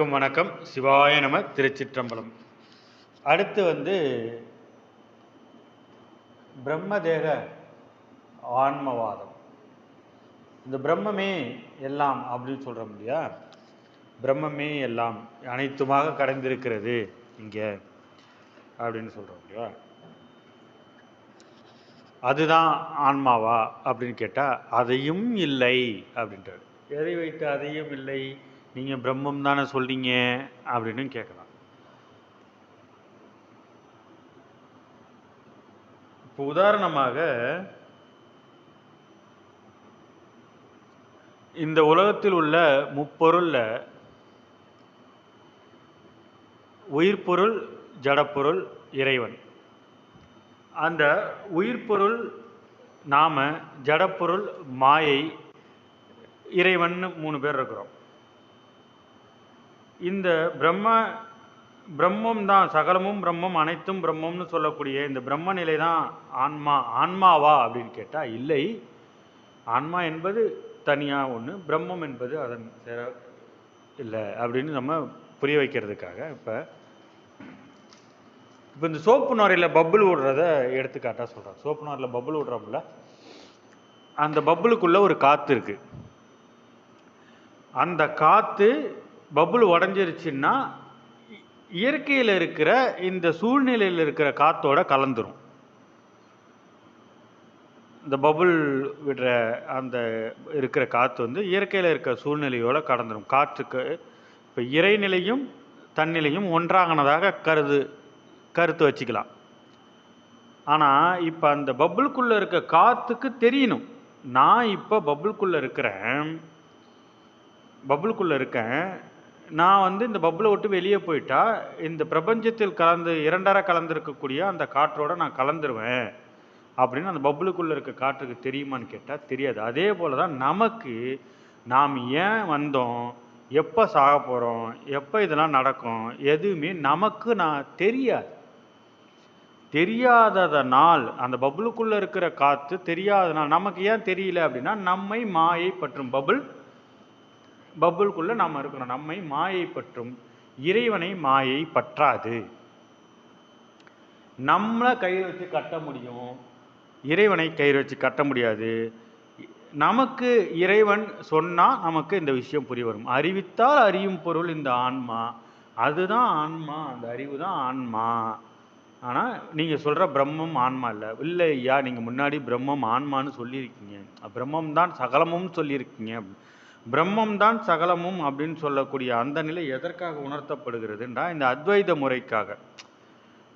அனைவருக்கும் வணக்கம். சிவாய நம திருச்சிற்றம்பலம். அடுத்து வந்து பிரம்மதேக ஆன்மவாதம். இந்த பிரம்மமே எல்லாம் அப்படின்னு சொல்கிறோம் இல்லையா? பிரம்மமே எல்லாம் அனைத்துமாக கடந்திருக்கிறது இங்கே அப்படின்னு சொல்கிறோம் இல்லையா? அதுதான் ஆன்மாவா அப்படின்னு கேட்டால் அதையும் இல்லை அப்படின்றது எதை வைத்து அதையும் இல்லை? நீங்கள் பிரம்மம் தானே சொல்றீங்க அப்படின்னு கேட்கலாம் இப்போ உதாரணமாக இந்த உலகத்தில் உள்ள முப்பொருள்ல உயிர்ப்பொருள் ஜடப்பொருள் இறைவன். அந்த உயிர்ப்பொருள் நாம ஜடப்பொருள் மாயை இறைவன் மூணு பேர் இருக்கிறோம். இந்த பிரம்ம பிரம்மம் தான் சகலமும் பிரம்மம் அனைத்தும் பிரம்மம்னு சொல்லக்கூடிய இந்த பிரம்ம நிலை தான் ஆன்மா ஆன்மாவா அப்படின்னு கேட்டால் இல்லை. ஆன்மா என்பது தனியாக ஒன்று பிரம்மம் என்பது அதன் சேர- இல்லை அப்படின்னு நம்ம புரிய வைக்கிறதுக்காக இப்போ இப்போ இந்த சோப்பு நுரையில் பப்புள் விடுறத எடுத்துக்காட்டாக சொல்கிறேன் சோப்பு நுரையில் பப்புள் விடுறோம்ல அந்த பப்புளுக்குள்ளே ஒரு காற்று இருக்குது அந்த காற்று பப்புள் உடஞ்சிருச்சுன்னா இயற்கையில் இருக்கிற இந்த சூழ்நிலையில் இருக்கிற காத்தோட கலந்துரும். இந்த பபுள் விடுற அந்த இருக்கிற காற்று வந்து இயற்கையில் இருக்கிற சூழ்நிலையோட கடந்துடும் காற்றுக்கு இப்போ இறைநிலையும் தன்னிலையும் ஒன்றாகனதாக கருது கருத்து வச்சுக்கலாம். ஆனால் இப்போ அந்த பபுளுக்குள்ளே இருக்க காற்றுக்கு தெரியணும். நான் இப்போ பபுளுக்குள்ளே இருக்கிறேன் பபுளுக்குள்ளே இருக்கேன் நான் வந்து இந்த பப்புளை விட்டு வெளியே போயிட்டா இந்த பிரபஞ்சத்தில் கலந்து இரண்டரை கலந்துருக்கக்கூடிய அந்த காற்றோட நான் கலந்துருவேன். அப்படின்னு அந்த பப்புளுக்குள்ளே இருக்க காற்றுக்கு தெரியுமான்னு கேட்டால் தெரியாது. அதே போல தான் நமக்கு நாம் ஏன் வந்தோம் எப்போ சாக போகிறோம் எப்போ இதெல்லாம் நடக்கும் எதுவுமே நமக்கு நான் தெரியாது. தெரியாததனால் அந்த பபுளுக்குள்ளே இருக்கிற காற்று தெரியாதனால் நமக்கு ஏன் தெரியல அப்படின்னா நம்மை மாயை பற்றும் பபுள் பபுளுக்குள்ளே நாம் இருக்கிறோம் நம்மை மாயை பற்றும். இறைவனை மாயை பற்றாது. நம்மளை கயிறு வச்சு கட்ட முடியும். இறைவனை கயிறு வச்சு கட்ட முடியாது. நமக்கு இறைவன் சொன்னால் நமக்கு இந்த விஷயம் புரிய வரும். அறிவித்தால் அறியும் பொருள் இந்த ஆன்மா. அதுதான் ஆன்மா. அந்த அறிவு தான் ஆன்மா. ஆனால் நீங்கள் சொல்கிற பிரம்மம் ஆன்மா இல்லை. இல்லை ஐயா நீங்கள் முன்னாடி பிரம்மம் ஆன்மான்னு சொல்லியிருக்கீங்க. பிரம்மம் தான் சகலமும் சொல்லியிருக்கீங்க. பிரம்மம் தான் சகலமும் அப்படின்னு சொல்லக்கூடிய அந்த நிலை எதற்காக உணர்த்தப்படுகிறதுன்றா இந்த அத்வைத முறைக்காக.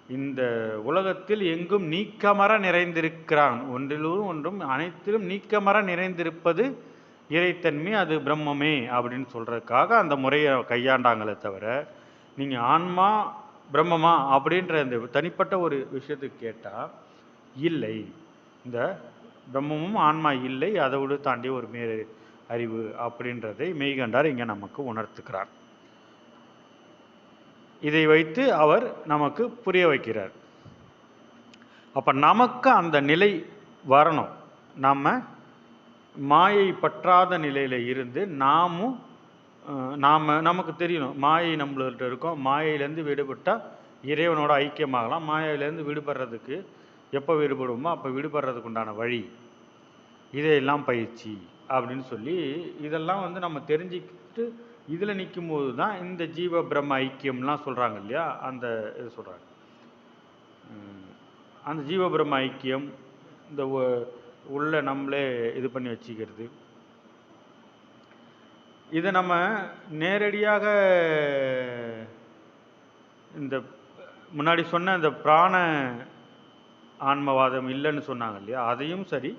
இந்த உலகத்தில் எங்கும் நீக்கமர நிறைந்திருக்கிறான். ஒன்றிலும் ஒன்றும் அனைத்திலும் நீக்கமர நிறைந்திருப்பது இறைத்தன்மை அது பிரம்மமே அப்படின்னு சொல்கிறதுக்காக அந்த முறையை கையாண்டாங்களே தவிர நீங்கள் ஆன்மா பிரம்மமா அப்படின்ற இந்த தனிப்பட்ட ஒரு விஷயத்துக்கு கேட்டால் இல்லை. இந்த பிரம்மமும் ஆன்மா இல்லை அதை விட தாண்டி ஒரு மேல் அறிவு அப்படின்றதை மெய்கண்டார் இங்கே நமக்கு உணர்த்துக்கிறார் இதை வைத்து அவர் நமக்கு புரிய வைக்கிறார். அப்போ நமக்கு அந்த நிலை வரணும். நம்ம மாயை பற்றாத நிலையில் இருந்து நாமும் நாம் நமக்கு தெரியணும். மாயை நம்மள்கிட்ட இருக்கோம். மாயையிலேருந்து விடுபட்டால் இறைவனோட ஐக்கியமாகலாம். மாயையிலேருந்து விடுபடுறதுக்கு எப்போ விடுபடுவோமோ அப்போ விடுபடுறதுக்கு உண்டான வழி இதையெல்லாம் பயிற்சி அப்படின்னு சொல்லி இதெல்லாம் வந்து நம்ம தெரிஞ்சுக்கிட்டு இதில் நிற்கும் போது தான் இந்த ஜீவ பிரம்ம ஐக்கியம்லாம் சொல்கிறாங்க இல்லையா? அந்த இது சொல்கிறாங்க அந்த ஜீவ பிரம்ம ஐக்கியம் இந்த உள்ள நம்மளே இது பண்ணி வச்சுக்கிறது. இதை நம்ம நேரடியாக இந்த முன்னாடி சொன்ன இந்த பிராண ஆன்மவாதம் இல்லைன்னு சொன்னாங்க இல்லையா? அதையும் சரி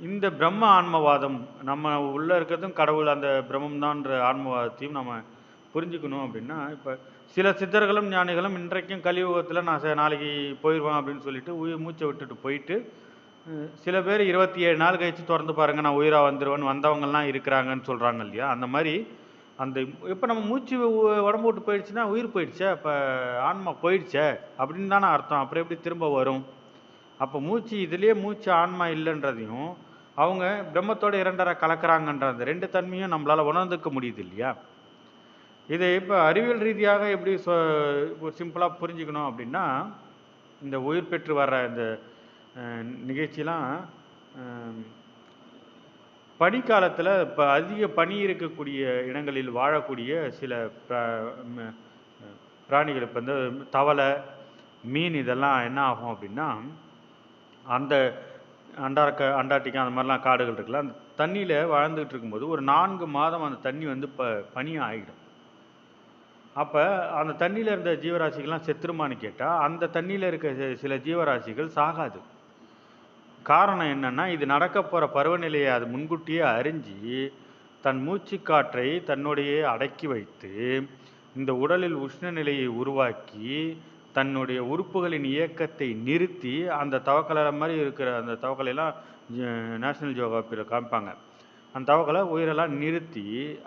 இந்த பிரம்ம ஆன்மவாதம் நம்ம உள்ள இருக்கிறதும் கடவுள் அந்த பிரம்மம்தான்ற ஆன்மவாதத்தையும் நம்ம புரிஞ்சுக்கணும் அப்படின்னா இப்போ சில சித்தர்களும் ஞானிகளும் இன்றைக்கும் கலியுகத்தில் நான் நாளைக்கு போயிடுவேன் அப்படின்னு சொல்லிட்டு உயிர் மூச்சை விட்டுட்டு போயிட்டு சில பேர் இருபத்தி ஏழு நாள் கழிச்சு திறந்து பாருங்கள் நான் உயிராக வந்துடுவேன் வந்தவங்கள்லாம் இருக்கிறாங்கன்னு சொல்கிறாங்க இல்லையா? அந்த மாதிரி அந்த இப்போ நம்ம மூச்சு உடம்பு விட்டு போயிடுச்சுன்னா உயிர் போயிடுச்சே இப்போ ஆன்மா போயிடுச்சே அப்படின்னு தானே அர்த்தம். அப்புறம் எப்படி திரும்ப வரும்? அப்போ மூச்சு இதுலேயே மூச்சு ஆன்மா இல்லைன்றதையும் அவங்க பிரம்மத்தோடு இரண்டரை கலக்கிறாங்கன்ற அந்த ரெண்டு தன்மையும் நம்மளால் உணர்ந்துக்க முடியுது இல்லையா? இதை இப்போ அறிவியல் ரீதியாக எப்படி சொ ஒரு சிம்பிளாக புரிஞ்சுக்கணும் அப்படின்னா இந்த உயிர் பெற்று வர்ற இந்த நிகழ்ச்சிலாம் பனிக்காலத்தில் இப்போ அதிக பனி இருக்கக்கூடிய இடங்களில் வாழக்கூடிய சில ம- பிராணிகள் இப்போ வந்து தவளை மீன் இதெல்லாம் என்ன ஆகும் அப்படின்னா அந்த அண்டார்க அண்டார்டிகா அந்த மாதிரிலாம் காடுகள் இருக்குல்ல அந்த தண்ணியில் வாழ்ந்துகிட்டு இருக்கும்போது ஒரு நான்கு மாதம் அந்த தண்ணி வந்து ப பனியாக ஆகிடும் அப்போ அந்த தண்ணியில் இருந்த ஜீவராசிகள்லாம் செத்துருமான்னு கேட்டால் அந்த தண்ணியில் இருக்க சில ஜீவராசிகள் சாகாது. காரணம் என்னென்னா இது நடக்க போகிற பருவநிலையை அது முன்கூட்டியே அறிஞ்சு தன் மூச்சு காற்றை தன்னுடைய அடக்கி வைத்து இந்த உடலில் உஷ்ண நிலையை உருவாக்கி தன்னுடைய உறுப்புகளின் இயக்கத்தை நிறுத்தி அந்த தவக்கலை மாதிரி இருக்கிற அந்த தவக்கலையெல்லாம் நேஷ்னல் ஜியோகிராஃபியில் காமிப்பாங்க. அந்த தவக்கலை உயிரெல்லாம் நிறுத்தி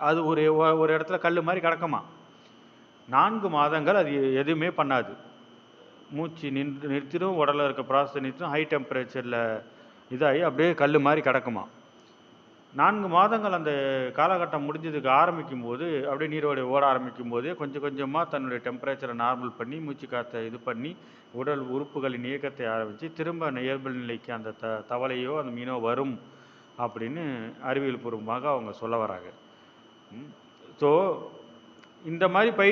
அது ஒரு ஒரு இடத்துல கல் மாதிரி கிடக்குமா? நான்கு மாதங்கள் அது எதுவுமே பண்ணாது. மூச்சு நின்று நிறுத்திடும் உடலில் இருக்க ப்ராசஸ் நிறுத்திடும் ஹை டெம்பரேச்சரில் இதாகி அப்படியே கல் மாதிரி கிடக்குமா? நான்கு மாதங்கள் அந்த காலகட்டம் முடிஞ்சதுக்கு ஆரம்பிக்கும் போது அப்படியே நீரோடை ஓட ஆரம்பிக்கும் போதே கொஞ்சம் கொஞ்சமாக தன்னுடைய டெம்பரேச்சரை நார்மல் பண்ணி மூச்சு காற்றை இது பண்ணி உடல் உறுப்புகளின் இயக்கத்தை ஆரம்பித்து திரும்ப இயல்பு நிலைக்கு அந்த த தவளையோ அந்த மீனோ வரும் அப்படின்னு அறிவியல் பூர்வமாக அவங்க சொல்ல வராங்க. ஸோ இந்த மாதிரி பயிற்சி